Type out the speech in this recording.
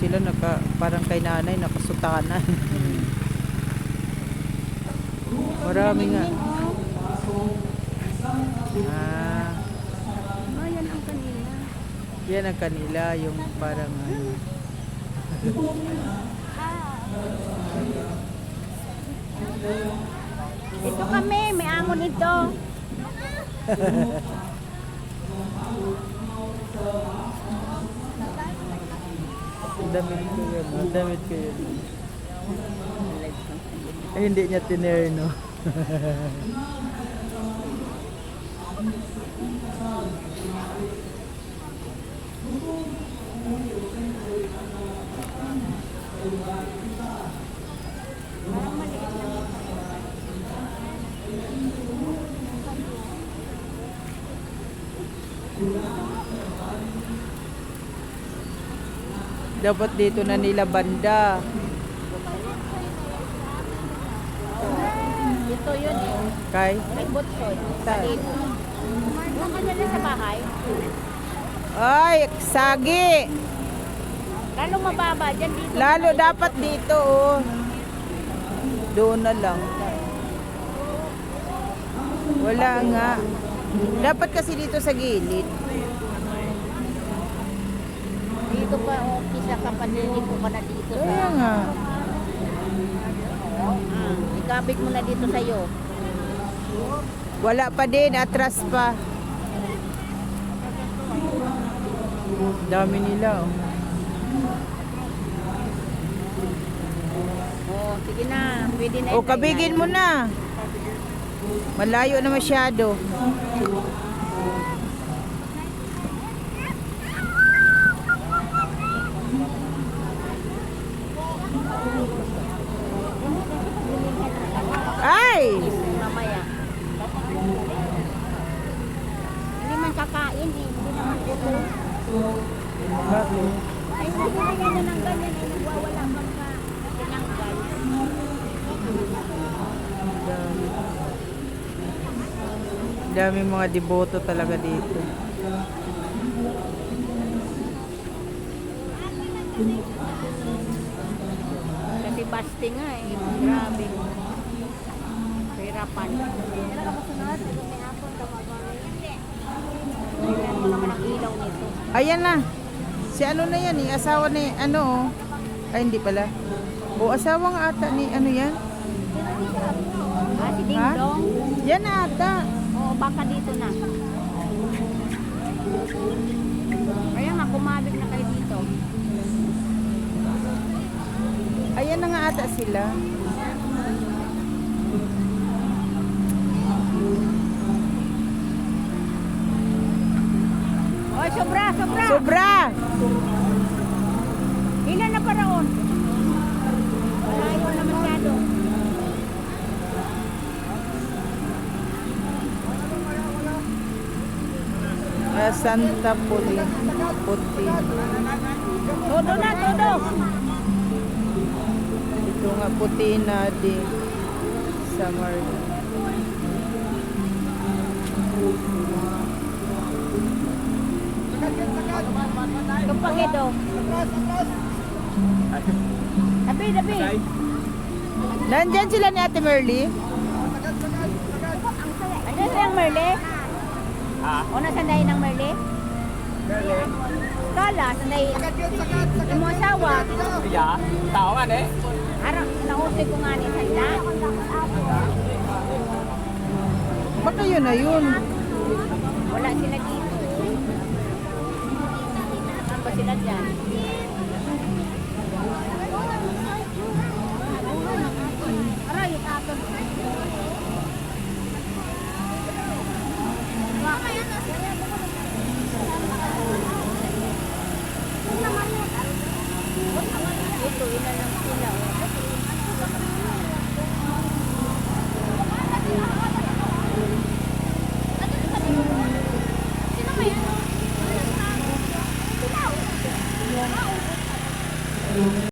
sila naka parang kay nanay nakasutanan. Marami nga. Ah, Oh, yan ang kanila. yan ang kanila yung parang ano. Ito kami, may angon ito. Damit ko yun. oh, Damit ko yun. Ay, hindi niya tinerno. Dapat dito na nila banda. Ito yun eh. Kay? May butson. Sa Saan? dito. Ang kanila sa bahay. Ay, sagi. Lalo mababa dyan dito. Lalo dapat dito, oh. Doon na lang. Wala nga. Dapat kasi dito sa gilid. Dito pa, oh, kisa ka panlinig ko ka na dito. Kaya nga. Ah, ikabit mo na dito sa'yo. Wala pa din, atras pa. Dami nila, oh. Oh, sige na. Pwede na. O, yun. kabigin mo na. Malayo na masyado. Ay! Mamaya. Hindi man kakain eh. Hindi naman. Bakit? Ay, hindi na ng ganyan ay nagwawala pagka tinanggal. Dami. Dami mga deboto talaga dito. Kasi basti nga eh. Grabe. Hirapan. Tingnan mo naman ang ilaw nito. Ayan na. Si ano na yan eh. Asawa ni ano oh. Ay hindi pala. O asawa nga ata ni ano yan? Ah, si Ding Ha? Dong. Yan na ata. Oo, baka dito na. Kaya nga, kumabig na kayo dito. Ayan na nga ata sila. Oy, sobra, sobra. Ilan na pa raon? Malayo na masyado. Ah, Santa Puli. Puti. Todo na, todo. Ito nga puti na di. Summer. Tumpagido. Tabi, tabi. Nandyan sila ni Ate Merly? Ano sa yung Merle? O nasanday ng Merle? Kala, sanday. Yung mga asawa. Dạ, tao anh ấy. Araw, nausay ko nga ni Sanda. Baka yun na yun. Wala sila Ito, ilan lang sila. oh.